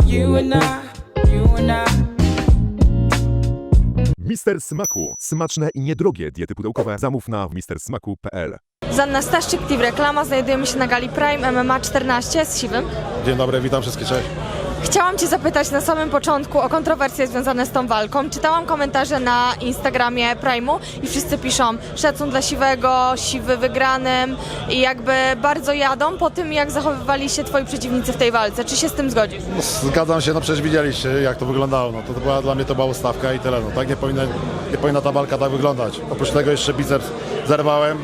You and I, you and I. Mister Smaku. Smaczne i niedrogie diety pudełkowe zamów na mistersmaku.pl. Zanna Staszczyk, TV Reklama. Znajdujemy się na gali Prime MMA 14 z Siwym. Dzień dobry, witam wszystkich, cześć. Chciałam Cię zapytać na samym początku o kontrowersje związane z tą walką. Czytałam komentarze na Instagramie Prime'u i wszyscy piszą szacun dla Siwego, Siwy wygranym i jakby bardzo jadą po tym, jak zachowywali się Twoi przeciwnicy w tej walce. Czy się z tym zgodzisz? No, zgadzam się, no przecież widzieliście jak to wyglądało, no to, była, dla mnie to była ustawka i tyle, no tak nie powinna, nie powinna ta walka tak wyglądać. Oprócz tego jeszcze biceps zerwałem,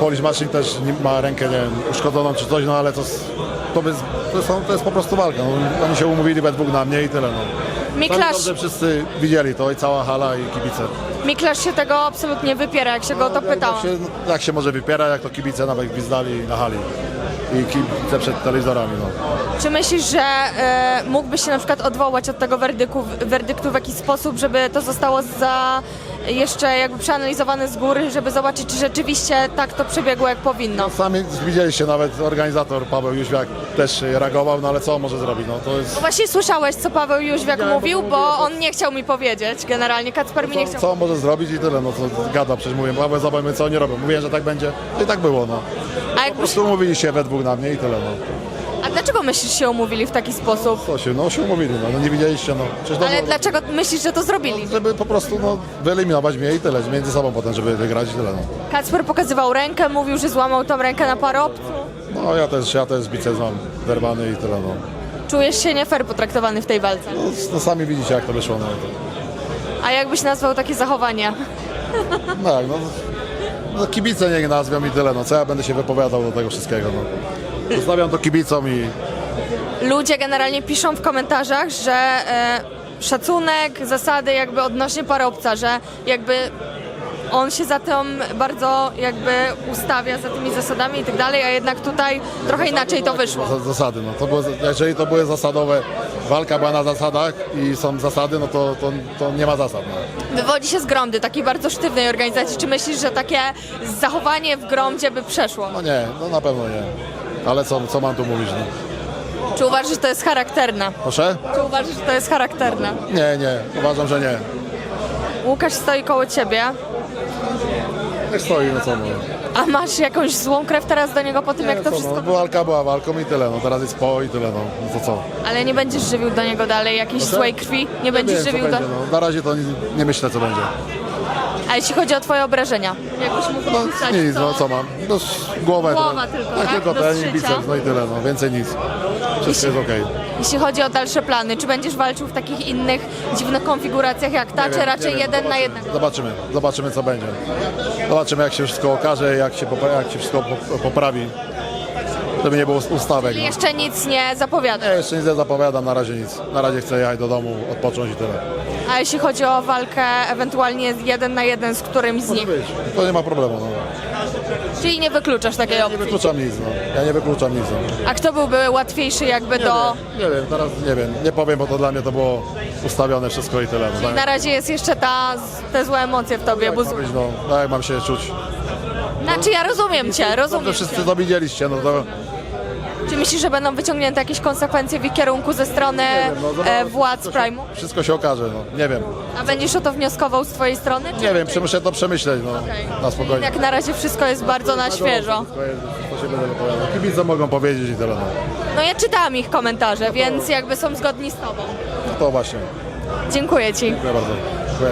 Polish Machine też ma rękę, nie wiem, uszkodzoną czy coś, no ale to, to, jest, to, jest, to jest po prostu walka, no, oni się umówili we dwóch na mnie i tyle, no. Miklasz, dobrze wszyscy widzieli to i cała hala i kibice. Miklasz się tego absolutnie wypiera, jak się go o to Jak, jak, pytałam. się, no, jak się może wypiera, jak to kibice nawet gwizdali na hali i kibice przed telewizorami, no. Czy myślisz, że e, mógłbyś się na przykład odwołać od tego werdyktu, werdyktu w jakiś sposób, żeby to zostało za jeszcze jakby przeanalizowane z góry, żeby zobaczyć, czy rzeczywiście tak to przebiegło jak powinno? Sami widzieliście, nawet organizator Paweł Jóźwiak też reagował, no ale co on może zrobić? No to jest. No Właśnie słyszałeś, co Paweł Jóźwiak Widziałem, mówił, bo bo on nie chciał mi powiedzieć generalnie, Kacper mi nie Co, chciał. co może zrobić i tyle, no to gada, przecież mówię, Paweł, zobaczmy co oni robią. Mówiłem, że tak będzie i tak było, no. A, Po jakbyś, prostu umówili się we dwóch na mnie i tyle, no. a dlaczego myślisz, się umówili w taki sposób? Co się, no się umówili, no, no nie widzieliście, no. Przecież to Ale dlaczego myślisz, że to zrobili? żeby po prostu, no, wyeliminować mnie i tyle, między sobą potem, żeby wygrać i tyle, no. Kacper pokazywał rękę, mówił, że złamał tą rękę na parobcu. No ja też, ja też biceps mam zerwany i tyle, no. Czujesz się nie fair potraktowany w tej walce. No, no sami widzicie jak to wyszło, no. A jakbyś nazwał takie zachowanie? No jak, no, no kibice niech nazwią i tyle, no co ja będę się wypowiadał do tego wszystkiego, no. Zostawiam to kibicom i Ludzie generalnie piszą w komentarzach, że e, szacunek, zasady jakby odnośnie parobca, że jakby on się za tym bardzo jakby ustawia, za tymi zasadami i tak dalej, a jednak tutaj trochę inaczej to wyszło. Za- Zasady, no. To było, jeżeli to były zasadowe, walka była na zasadach i są zasady, no to, to, to nie ma zasad. No. Wywodzi się z Gromdy, takiej bardzo sztywnej organizacji. Czy myślisz, że takie zachowanie w Gromdzie by przeszło? no nie, no na pewno nie. Ale co, co mam tu mówić, no? Czy uważasz, że to jest charakterne? Proszę? Czy uważasz, że to jest charakterne? Nie, nie, uważam, że nie. Łukasz stoi koło ciebie, Jak stoi, no co, no. a masz jakąś złą krew teraz do niego po tym, jak to co, wszystko... no. Walka była walką i tyle, no. Teraz jest po i tyle, no. No to co? Ale nie będziesz żywił do niego dalej jakiejś Proszę? złej krwi? Nie będziesz wiem, co żywił do... będzie, no. Na razie to nie, nie myślę, co będzie. A jeśli chodzi o twoje obrażenia? Jakbyś mógł No opisać, nic, no co mam? No głowę. Głowa tylko, tak? tak? tylko Do trening, zszycia. biceps, no i tyle, no. Więcej nic. Wszystko jest okej. Jeśli chodzi o dalsze plany, czy będziesz walczył w takich innych dziwnych konfiguracjach jak ta, czy wiem, raczej nie wiem, jeden na jednego? Zobaczymy, zobaczymy co będzie. Zobaczymy jak się wszystko okaże, jak się, jak się wszystko po- poprawi. Żeby nie było ustawek. No. Jeszcze nic nie zapowiada. Nie, jeszcze nic nie zapowiadam, na razie nic. Na razie chcę jechać do domu, odpocząć i tyle. A jeśli chodzi o walkę ewentualnie jeden na jeden z którymś z nich? Być. To nie ma problemu. No. Czyli nie wykluczasz takiej Nie opcji. wykluczam nic, no. Ja nie wykluczam nic. No. A kto byłby łatwiejszy jakby do... Nie wiem, teraz nie wiem, nie powiem, bo to dla mnie to było ustawione wszystko i tyle. No, Na razie jest jeszcze ta, te złe emocje w tobie jak, buzu. powiedzieć, no, no, jak mam się czuć? Znaczy ja rozumiem cię, Dobrze, rozumiem wszyscy cię. to widzieliście, no to Czy myślisz, że będą wyciągnięte jakieś konsekwencje w ich kierunku ze strony no, zobacz, e, władz wszystko się- Prime'u? Wszystko się okaże, no. Nie wiem. A będziesz o to wnioskował z twojej strony? Czy Nie wiem, czy muszę to przemyśleć, no. Na spokojnie. jak na razie wszystko jest bardzo na świeżo? Wszystko jest, to się będę wypowiadał. Kibice mogą powiedzieć i tyle, no. No ja czytałam ich komentarze, więc jakby są zgodni z tobą. No to właśnie. Dziękuję ci. Dziękuję bardzo. Dziękuję.